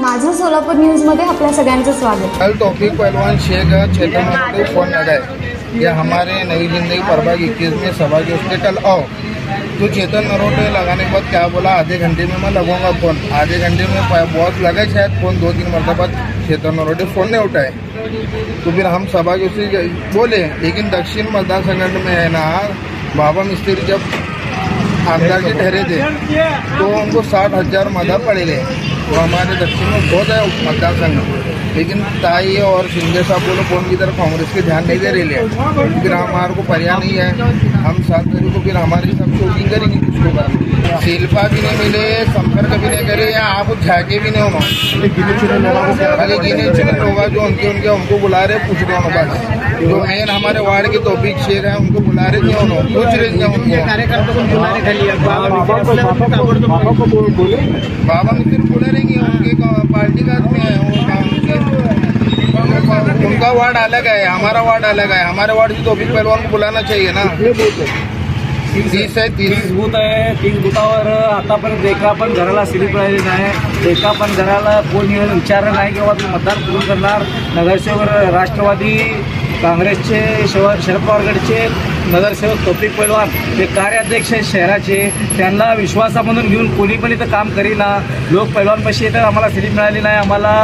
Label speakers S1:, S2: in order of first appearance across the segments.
S1: माझं सोलापूर न्यूजमध्ये आपल्या सगळ्यांचं स्वागत.
S2: कल तौफीक पहलवान शेख चेतन फोन लगाए ये हमारे नई जिंदगी प्रभाग इक्कीस में सभा के उसके कल आओ. तो चेतन नरोटे लगाने के बाद क्या बोला? आधे घंटे में मैं लगाऊंगा फोन. आधे घंटे में बहुत लगा शायद फोन. दो तीन मरतबा चेतन नरोटे फोन नहीं उठाए. तो फिर हम सभा के उसी बोले लेकिन दक्षिण मतदान संगठन में है ना बाबा मिस्त्री जब आमदार के ठहरे थे तो उनको साठ हजार मदा पड़े गए तो हमारे दक्षिण में बहुत है मतदार संघ लेकिन ताई और शिंदे साहब बोलो कौन की तरफ़? कांग्रेस के ध्यान नहीं दे रहे ले। फिर हमारे को पर्याय नहीं है। हम सात तारीख को फिर हमारी सब शूटिंग करेंगे किसको का शिल्पा भी नहीं मिले संपर्क भी नहीं करे या आप झाके भी नहीं हो खाली गिने चुने लोग जो उनके उनके हमको बुला रहे पूछ रहे हो बस जो मेन हमारे वार्ड के तोफीक शेख है उनको बुला रहे नहीं हो? पूछ रहे नहीं उनको?
S3: आहे. बाबा
S2: अलग है हमारा वार्ड अलग है। हमारे वार्ड की तोफीक पहलवान को बुलाना चाहिए ना। तीस है तीस।
S3: बूथ आहे तीस बूथावर आतापर्यंत एका पण घराला स्लिप राहिली नाही एका पण घराला कोण येऊन विचारलं नाही किंवा तुम्ही मतदान कुठून करणार. नगरसेवक राष्ट्रवादी काँग्रेसचे शिव शरद पवार गटचे नगरसेवक तोफिक पैलवान ते कार्याध्यक्ष शहराचे. त्यांना विश्वासामधून घेऊन कोणी पण इथं काम करीना. लोक पैलवानपाशी येतात आम्हाला स्लिप मिळाली नाही आम्हाला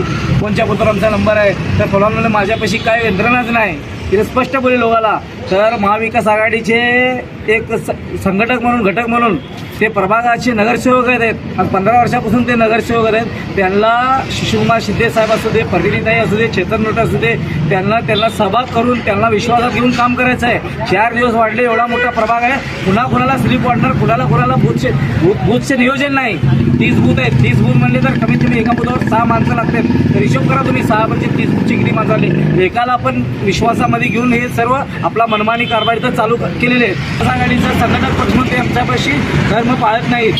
S3: गु- कोणच्या बुथवर आमचा नंबर आहे. तर पैलवान माझ्यापाशी काय यंत्रणाच नाही. तिथे स्पष्ट बोलले लोकाला. तर महाविकास आघाडीचे एक स- संघटक म्हणून घटक म्हणून ते प्रभागाचे नगरसेवक आहेत. आणि पंधरा वर्षापासून ते नगरसेवक आहेत. त्यांना शिशुकुमार शिंदे साहेब असू दे फर्दिनीताई असू दे चेतन नोट असू दे त्यांना त्यांना सभा करून त्यांना विश्वासात घेऊन काम करायचं आहे. चार दिवस वाढले एवढा मोठा प्रभाग आहे. पुन्हा कुणाला स्लीप वाढणार? कुणाला कुणाला बूथचे बूथचे नियोजन नाही. तीस बूथ आहेत. तीस बूथ म्हणले तर कमीत कमी एका बूथावर सहा माणसं लागतात. तर हिशोब करा तुम्ही सहा म्हणजे तीस बूथची किती माणसं आली. एकाला आपण विश्वासामध्ये घेऊन हे सर्व आपला मनमानी कारभार इथं चालू केलेले आहेत. आघाडीचं संघटक पक्ष म्हणून ते आमच्यापाशी धर्म पाळत नाहीत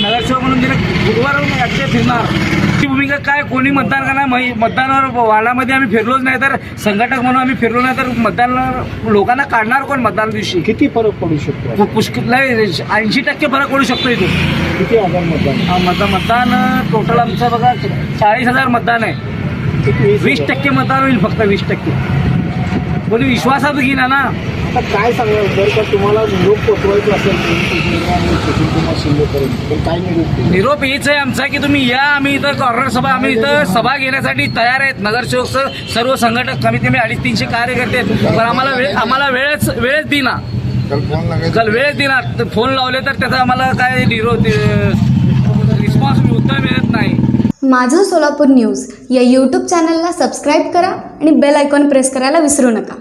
S3: नगरसेवक म्हणून तिने बुधवार अक्षय फिरणार. ती भूमिका काय? कोणी मतदान करणार मै- मतदानावर वार्डामध्ये आम्ही फिरलोच नाही तर संघटक म्हणून आम्ही फिरलो नाही तर मतदान लोकांना काढणार कोण मतदान दिवशी?
S4: किती फरक पडू शकतो?
S3: पुष्कळ ऐंशी टक्के फरक पडू शकतो इथून.
S4: किती हजार मतदान?
S3: मतदान मतदान टोटल आमचं बघा चाळीस हजार मतदान आहे. वीस टक्के मतदान होईल फक्त वीस टक्के. बोली विश्वासात घेईना ना.
S4: आता काय सांगणार जर का तुम्हाला निरोप पोचवायचा असेल सुशील कुमार शिंदेपर्यंत तर काय निरोप देईल?
S3: निरोप हेच आहे आमचा की तुम्ही या आम्ही इथं कॉर्नर सभा आम्ही इथं सभा घेण्यासाठी तयार आहेत. नगरसेवक सर्व संघटक कमीत कमी अडीच तीनशे कार्यकर्ते आहेत. पण आम्हाला वेळ आम्हाला वेळच वेळच देना.
S2: कल फोन लगे
S3: कल वेळच तर फोन लावले तर त्याचा आम्हाला काय निरोप रिस्पॉन्स उत्तर मिळत नाही.
S1: माझं सोलापूर न्यूज या यूट्यूब चॅनलला सबस्क्राईब करा आणि बेल आयकॉन प्रेस करायला विसरू नका.